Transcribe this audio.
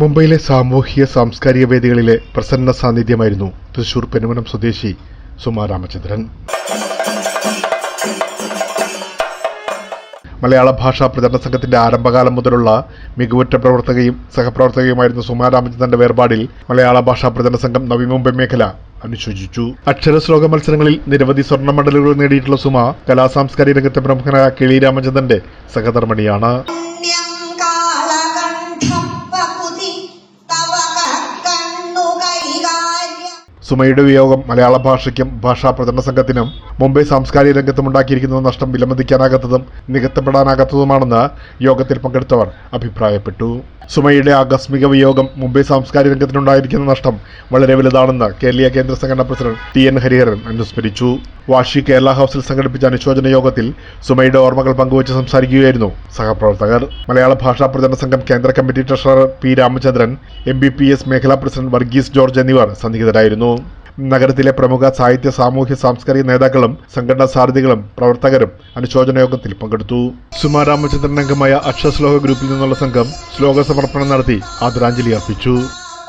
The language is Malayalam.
മുംബൈയിലെ സാമൂഹിക സാംസ്കാരിക വേദികളിലെ പ്രസന്ന സാന്നിധ്യമായിരുന്നു തൃശൂർ പെരുമനം സ്വദേശി സുമാ രാമചന്ദ്രൻ. മലയാള ഭാഷാ പ്രചരണ സംഘത്തിന്റെ ആരംഭകാലം മുതലുള്ള മികവുറ്റ പ്രവർത്തകയും സഹപ്രവർത്തകയുമായിരുന്ന സുമാ രാമചന്ദ്രന്റെ വേർപാടിൽ മലയാള ഭാഷാ പ്രചരണ സംഘം നവി മുംബൈ മേഖല അനുശോചിച്ചു. അക്ഷരശ്ലോക മത്സരങ്ങളിൽ നിരവധി സ്വർണ മെഡലുകൾ നേടിയിട്ടുള്ള സുമ കലാസാംസ്കാരിക രംഗത്തെ പ്രമുഖനായ കിളി രാമചന്ദ്രന്റെ സഹധർമ്മിണിയാണ്. സുമയുടെ വിയോഗം മലയാള ഭാഷയ്ക്കും ഭാഷാ പ്രചരണ സംഘത്തിനും മുംബൈ സാംസ്കാരിക രംഗത്തും ഉണ്ടാക്കിയിരിക്കുന്ന നഷ്ടം വിലമതിക്കാനാകാത്തതും നികത്തപ്പെടാനാകാത്തതുമാണെന്ന് യോഗത്തിൽ പങ്കെടുത്തവർ അഭിപ്രായപ്പെട്ടു. സുമയുടെ ആകസ്മിക വിയോഗം മുംബൈ സാംസ്കാരിക രംഗത്തിനുണ്ടായിരിക്കുന്ന നഷ്ടം വളരെ വലുതാണെന്ന് കേരളീയ കേന്ദ്ര സംഘടനാ പ്രസിഡന്റ് ടി എൻ ഹരിഹരൻ അനുസ്മരിച്ചു വാഷി കേരള ഹൗസിൽ സംഘടിപ്പിച്ച അനുശോചന യോഗത്തിൽ സുമയുടെ ഓർമ്മകൾ പങ്കുവച്ച് സംസാരിക്കുകയായിരുന്നു സഹപ്രവർത്തകർ. മലയാള ഭാഷാ പ്രചരണ സംഘം കേന്ദ്ര committee treasurer P Ramachandran M B P S മേഖലാ പ്രസിഡന്റ് വർഗീസ് ജോർജ് എന്നിവർ സന്നിഹിതരായിരുന്നു. നഗരത്തിലെ പ്രമുഖ സാഹിത്യ സാമൂഹ്യ സാംസ്കാരിക നേതാക്കളും സംഘടനാ സാരഥികളും പ്രവർത്തകരും അനുശോചന യോഗത്തിൽ പങ്കെടുത്തു. സുമാ രാമചന്ദ്രൻ അംഗമായ അക്ഷശ്ലോക ഗ്രൂപ്പിൽ നിന്നുള്ള സംഘം ശ്ലോക സമർപ്പണം നടത്തി ആദരാഞ്ജലി അർപ്പിച്ചു.